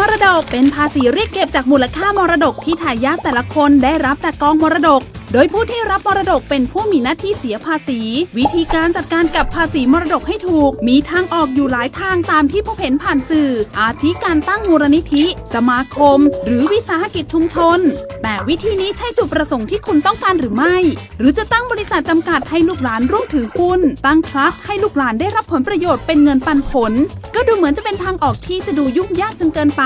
มรดกเป็นภาษีเรียกเก็บจากมูลค่ามรดกที่ทายาทแต่ละคนได้รับจากกองมรดก โดยผู้ที่รับมรดกเป็นผู้มีหน้าที่เสียภาษี วิธีการจัดการกับภาษีมรดกให้ถูก มีทางออกอยู่หลายทางตามที่พบเห็นผ่านสื่อ อาทิการตั้งมูลนิธิ สมาคม หรือวิสาหกิจชุมชน แต่วิธีนี้ใช่จุดประสงค์ที่คุณต้องการหรือไม่ หรือจะตั้งบริษัทจำกัดให้ลูกหลานร่วมถือหุ้นตั้งทรัสให้ลูกหลานได้รับผลประโยชน์เป็นเงินปันผล ก็ดูเหมือนจะเป็นทางออกที่จะดูยุ่งยากจนเกินไป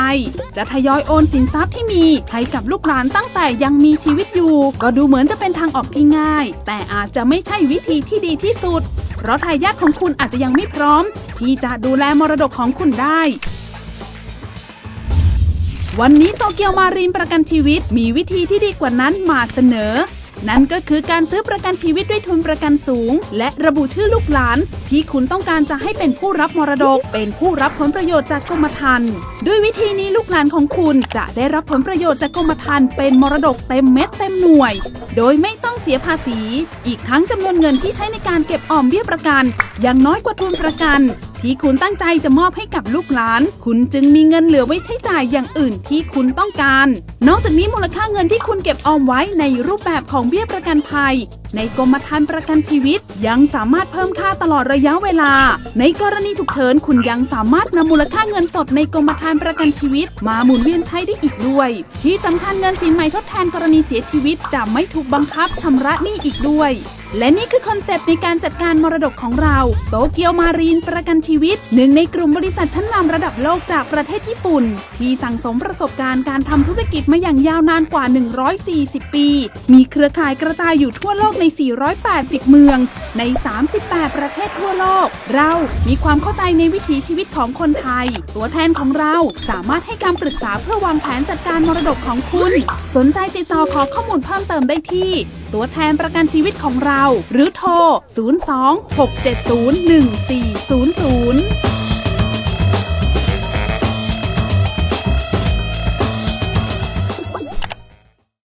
จะทยอยโอนสินทรัพย์ที่มีให้กับลูกหลานตั้งแต่ยังมีชีวิตอยู่ ก็ดูเหมือนจะเป็นทางออกที่ง่าย แต่อาจจะไม่ใช่วิธีที่ดีที่สุด เพราะทายาทของคุณอาจจะยังไม่พร้อม ที่จะดูแลมรดกของคุณได้ วันนี้โตเกียวมารีนประกันชีวิตมีวิธีที่ดีกว่านั้นมาเสนอ นั่นก็คือการซื้อประกันชีวิตด้วยทุนประกันสูง และระบุชื่อลูกหลาน ที่คุณต้องการจะให้เป็นผู้รับมรดก เป็นผู้รับผลประโยชน์จากกรมธรรม์ด้วยวิธีนี้ลูกหลานของคุณจะได้รับผลประโยชน์จากกรมธรรม์เป็นมรดกเต็มเม็ดเต็มหน่วย โดยไม่ต้องเสียภาษี อีกทั้งจำนวนเงินที่ใช้ในการเก็บออมเบี้ยประกันยังน้อยกว่าทุนประกัน ที่คุณตั้งใจจะมอบให้กับลูกหลาน คุณจึงมีเงินเหลือไว้ใช้จ่ายอย่างอื่นที่คุณต้องการ นอกจากนี้มูลค่าเงินที่คุณเก็บออมไว้ในรูปแบบของเบี้ยประกันภัยในกรมธรรม์ประกันชีวิต ยังสามารถเพิ่มค่าตลอดระยะเวลา ในกรณีฉุกเฉินคุณยังสามารถนำมูลค่าเงินสดในกรมธรรม์ประกันชีวิต มาหมุนเวียนใช้ได้อีกด้วย ที่สำคัญเงินสินใหม่ทดแทนกรณีเสียชีวิตจะไม่ถูกบังคับชำระหนี้อีกด้วยและนี่คือคอนเซปต์ในการจัดการมรดกของเรา โตเกียวมารีนประกันชีวิต หนึ่งในกลุ่มบริษัทชั้นนำระดับโลกจากประเทศญี่ปุ่น ที่สั่งสมประสบการณ์การทำธุรกิจมาอย่างยาวนานกว่า 140 ปี มีเครือข่ายกระจายอยู่ทั่วโลกใน 480 เมือง ใน 38 ประเทศทั่วโลก เรามีความเข้าใจในวิถีชีวิตของคนไทย ตัวแทนของเราสามารถให้การปรึกษาเพื่อวางแผนจัดการมรดกของคุณ สนใจติดต่อขอข้อมูลเพิ่มเติมได้ที่ ตัวแทนประกันชีวิตของเรา หรือโทร 02 670 1400